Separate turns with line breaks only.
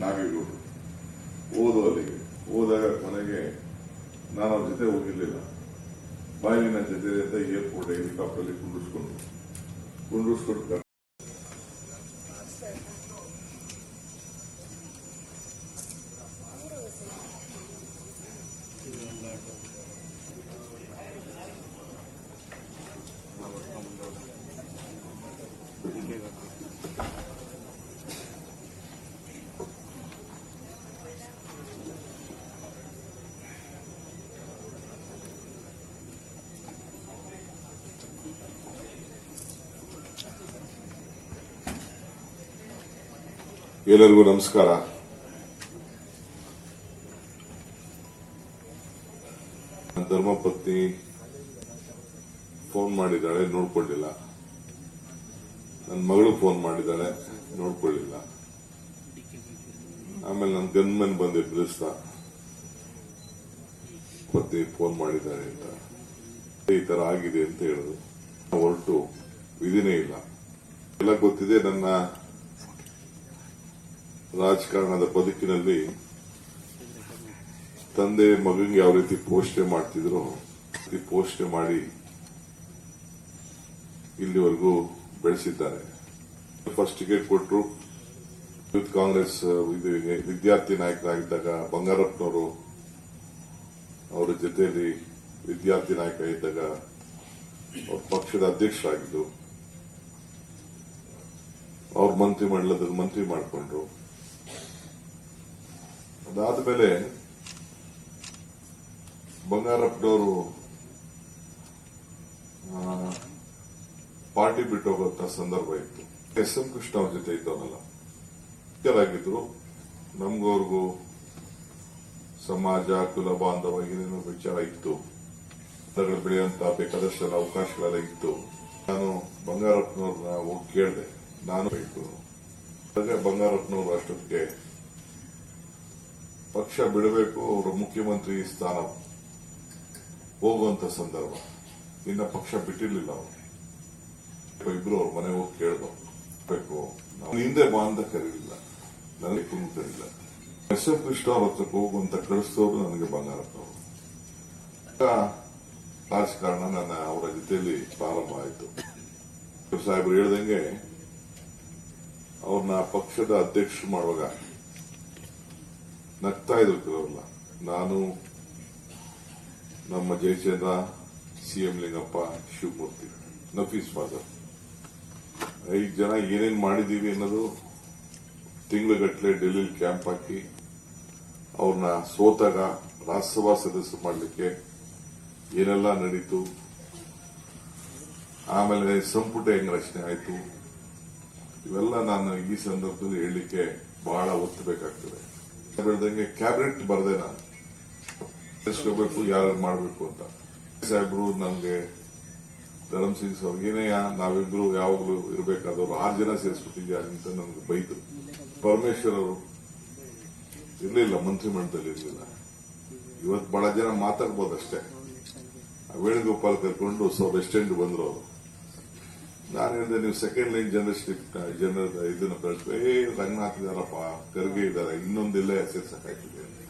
ನಾಗೇಗೌಡರು ಓದು ಅಲ್ಲಿಗೆ ಹೋದಾಗ ಕೊನೆಗೆ ನಾನು ಅವ್ರ ಜೊತೆ ಹೋಗಿರ್ಲಿಲ್ಲ. ಬಾಯಿಲಿನ ಜೊತೆ ಅಂತ ಏರ್ಪೋರ್ಟ್ ಹೆಲಿಕಾಪ್ಟರ್ ಅಲ್ಲಿ ಕುಂಡಿಸ್ಕೊಂಡು ಕುಂಡಿಸ್ಕೊಂಡು ಎಲ್ಲರಿಗೂ ನಮಸ್ಕಾರ. ಧರ್ಮಪತ್ನಿ ಫೋನ್ ಮಾಡಿದ್ದಾಳೆ, ನೋಡ್ಕೊಳ್ಳಿಲ್ಲ. ನನ್ನ ಮಗಳು ಫೋನ್ ಮಾಡಿದ್ದಾಳೆ, ನೋಡ್ಕೊಳ್ಳಿಲ್ಲ. ಆಮೇಲೆ ನನ್ನ ಗನ್ಮನ್ ಬಂದು ಎದುರಿಸ್ತಾ, ಪತ್ನಿ ಫೋನ್ ಮಾಡಿದ್ದಾರೆ ಅಂತ. ಈ ತರ ಆಗಿದೆ ಅಂತ ಹೇಳಿದ್ರು ಹೊರಟು, ವಿಧಿನೇ ಇಲ್ಲ. ಎಲ್ಲ ಗೊತ್ತಿದೆ, ನನ್ನ ರಾಜಕಾರಣದ ಬದುಕಿನಲ್ಲಿ ತಂದೆ ಮಗನಿಗೆ ಯಾವ ರೀತಿ ಪೋಷಣೆ ಮಾಡ್ತಿದ್ರು ಪೋಷಣೆ ಮಾಡಿ ಇಲ್ಲಿವರೆಗೂ ಬೆಳೆಸಿದ್ದಾರೆ. ಫಸ್ಟ್ ಟಿಕೆಟ್ ಕೊಟ್ಟರು ಯೂತ್ ಕಾಂಗ್ರೆಸ್ ವಿದ್ಯಾರ್ಥಿ ನಾಯಕರಾಗಿದ್ದಾಗ ಬಂಗಾರಪ್ಪನವರು ಅವರ ಜೊತೆಯಲ್ಲಿ ವಿದ್ಯಾರ್ಥಿ ನಾಯಕ ಇದ್ದಾಗ ಅವ್ರ ಪಕ್ಷದ ಅಧ್ಯಕ್ಷರಾಗಿದ್ದು, ಅವ್ರ ಮಂತ್ರಿ ಮಂಡಲದಲ್ಲಿ ಮಂತ್ರಿ ಮಾಡಿಕೊಂಡ್ರು. ಅದಾದ್ಮೇಲೆ ಬಂಗಾರಪ್ಪನವರು ಆ, ಪಾರ್ಟಿ ಬಿಟ್ಟು ಹೋಗುವಂತ ಸಂದರ್ಭ ಇತ್ತು. ಎಸ್ ಎಂ ಕೃಷ್ಣ ಅವ್ರ ಜೊತೆ ಇದ್ದವನಲ್ಲ. ಆಗಿದ್ರು ನಮಗೂ ಅವ್ರಿಗೂ ಸಮಾಜ ಕುಲ ಬಾಂಧವ ಏನೇನೋ ವಿಚಾರ ಇತ್ತು. ಬೆಳೆಯುವಂತ ಬೇಕಾದಷ್ಟೆಲ್ಲ ಅವಕಾಶಗಳೆಲ್ಲ ಇತ್ತು. ನಾನು ಬಂಗಾರಪ್ಪನವ್ರನ್ನ ಹೋಗಿ ಕೇಳಿದೆ. ನಾನು ಬಂಗಾರಪ್ಪನವರು ಅಷ್ಟೊತ್ತಿಗೆ ಪಕ್ಷ ಬಿಡಬೇಕು ಅವರು ಮುಖ್ಯಮಂತ್ರಿ ಸ್ಥಾನ ಹೋಗುವಂತ ಸಂದರ್ಭ. ಇನ್ನ ಪಕ್ಷ ಬಿಟ್ಟಿರ್ಲಿಲ್ಲ ಅವರು. ಇಬ್ರು ಅವ್ರ ಮನೆ ಹೋಗಿ ಕೇಳ್ಬೇಕು. ಹಿಂದೆ ಬಾ ಅಂತ ಕರೀಲಿಲ್ಲ ನನಗೆ ತುಂಬ ಕರೀಲಿಲ್ಲ ಎಸ್ ಎಂ ಕೃಷ್ಣ ಅವ್ರ ಹತ್ರ ಹೋಗುವಂತ ಕಳಿಸ್ತವ್ರು ನನಗೆ ಬಂಗಾರಪ್ಪನವರು ರಾಜಕಾರಣ ನನ್ನ ಅವರ ಜೊತೆಯಲ್ಲಿ ಪ್ರಾರಂಭ ಆಯಿತು. ಸಾಹೇಬರು ಹೇಳ್ದಂಗೆ ಅವ್ರನ್ನ ಪಕ್ಷದ ಅಧ್ಯಕ್ಷ ಮಾಡುವಾಗ ನಗ್ತಾ ಇದ್ರು ಕೆಲವರೆಲ್ಲ ನಾನು ನಮ್ಮ ಜಯಚಂದ್ರ ಸಿಎಂ ಲಿಂಗಪ್ಪ, ಶಿವಮೂರ್ತಿ, ನಫೀಸ್ ಫಾದರ್. ಐದು ಜನ ಏನೇನ್ ಮಾಡಿದೀವಿ ಅನ್ನೋದು ತಿಂಗಳಗಟ್ಟಲೆ ಡೆಲ್ಲಿಲಿ ಕ್ಯಾಂಪ್ ಹಾಕಿ, ಅವ್ರನ್ನ ಸೋತಾಗ ರಾಜ್ಯಸಭಾ ಸದಸ್ಯ ಮಾಡಲಿಕ್ಕೆ ಏನೆಲ್ಲ ನಡೀತು, ಆಮೇಲೆ ಸಂಪುಟ ಹೆಂಗ್ ರಚನೆ ಆಯಿತು, ಇವೆಲ್ಲ ನಾನು ಈ ಸಂದರ್ಭದಲ್ಲಿ ಹೇಳಲಿಕ್ಕೆ ಬಹಳ ಒತ್ತು ಬೇಕಾಗ್ತದೆ. ಬೆಳೆದಂಗೆ ಕ್ಯಾಬಿನೆಟ್ ಬರದೆ ನಾನು. ತಿಳಿಸ್ಕೋಬೇಕು ಯಾರು ಮಾಡಬೇಕು ಅಂತ. ಸಾಹೇಬ್ರು ನಮ್ಗೆ ಧರಮ್ ಸಿಂಗ್ ಏನೇ ನಾವಿಬ್ರು ಯಾವಾಗಲೂ ಇರಬೇಕಾದವ್ರು ಆರು ಜನ ಸೇರಿಸ್ಬಿಟ್ಟಿದ್ಯಾ ಅಂತ ನಮ್ಗೆ ಬೈದ್ರು. ಪರಮೇಶ್ವರ್ ಅವರು ಇರಲಿಲ್ಲ ಮಂತ್ರಿಮಂಡಲದಲ್ಲಿ ಇರಲಿಲ್ಲ. ಇವತ್ತು ಬಹಳ ಜನ ಮಾತಾಡ್ಬೋದಷ್ಟೇ ಆ ವೇಣುಗೋಪಾಲ್ ಕರ್ಕೊಂಡು ಸೊ ವೆಸ್ಟ್ ಎಂಡ್ ಬಂದ್ರು ಅವರು. ನಾನು ಹೇಳಿದೆ ನೀವು ಸೆಕೆಂಡ್ ಲೈನ್ ಜರ್ನಲಿಸ್ಟಿಕ್ ಜನರ ಇದನ್ನು ಕಳಿಸ್ಬೇಕು ಏ, ರಂಗನಾಥ್ ಇದಾರಪ್ಪ ಖರ್ಗೆ ಇನ್ನೊಂದಿಲ್ಲ ಹೆಸರು ಸೇರ್ಸಕ್ಕಾಗ್ತದೆ